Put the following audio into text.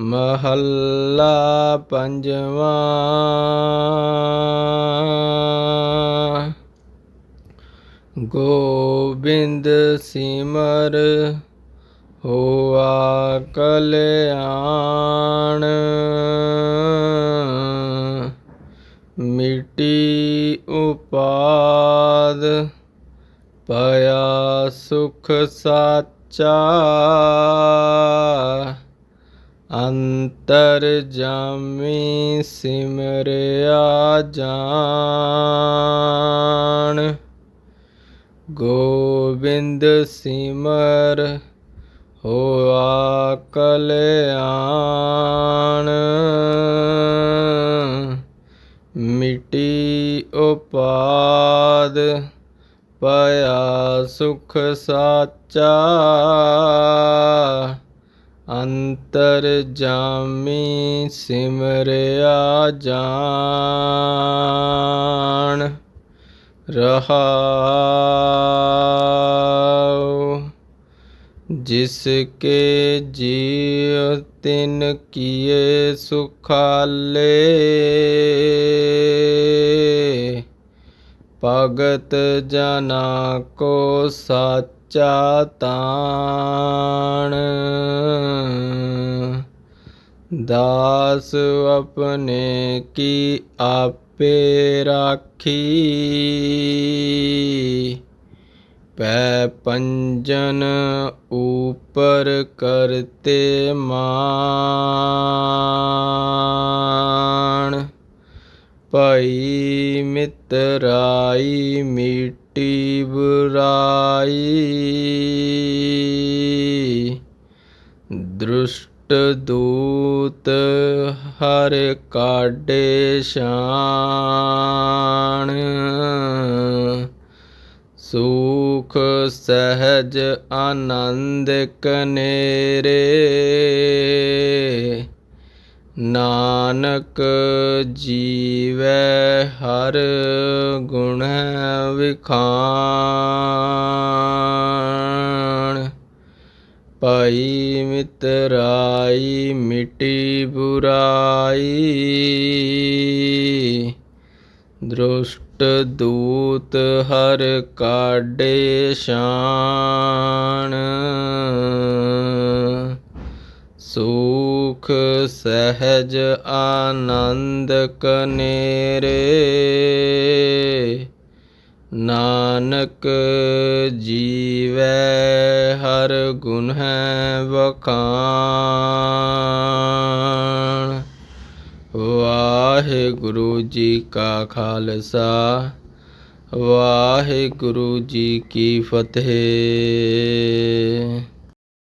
ਮਹੱਲਾ ਪੰਜਵਾਂ। ਗੋਬਿੰਦ ਸਿਮਰ ਹੋਆ ਕਲਿਆਣ। ਮਿਟੀ ਉਪਾਦ ਪਿਆ ਸੁਖ ਸਾਚਾ। ਅੰਤਰ ਜਾਮੀ ਸਿਮਰਿਆ ਜਾਣ। ਗੋਬਿੰਦ ਸਿਮਰ ਹੋਆ ਕਲਿਆਣ। ਮਿਟੀ ਉਪਾਦ ਪਿਆ ਸੁਖ ਸਾਚਾ। ਅੰਤਰ ਜਾਮੀ ਸਿਮਰਿਆ ਜਾਣ ਰਹਾਉ ਜਿਸ ਕੇ ਜੀਵ ਤਿਨ ਕੀਏ ਸੁਖਾਲੇ। ਭਗਤ ਜਨਾ ਕੋ ਸਾਚਾ ਤਾਣ। ਦਾਸ ਆਪਣੇ ਕੀ ਆਪੇ ਰਾਖੀ? ਪੈ ਪੰਜਨ ਊਪਰ ਕਰਤੇ ਮਾਂ ਭਈ ਮਿਤਰਾਈ ਮਿਟੀ ਬੁਰਾਈ। ਦ੍ਰਿਸ਼ਟ ਦੂਤ ਹਰ ਕਾਡੇ ਸ਼ਾਨ ਸੁਖ ਸਹਿਜ ਆਨੰਦ ਕਨੇਰੇ। ਨਾਨਕ ਜੀਵੈ ਹਰ ਗੁਣ ਵਿਖਾਣ। ਭਾਈ ਮਿਤਰਾਈ ਮਿਟੀ ਬੁਰਾਈ। ਦ੍ਰਿਸ਼ਟ ਦੂਤ ਹਰ ਕਾਡੇ ਸ਼ਾਨ। ਸੁਖ ਸਹਿਜ ਆਨੰਦ ਕਨੇਰੇ, ਨਾਨਕ ਜੀਵੈ ਹਰ ਗੁਣ ਹੈ ਵਖਾਣ। ਵਾਹਿਗੁਰੂ ਜੀ ਕਾ ਖਾਲਸਾ, ਵਾਹਿਗੁਰੂ ਜੀ ਕੀ ਫਤਿਹ।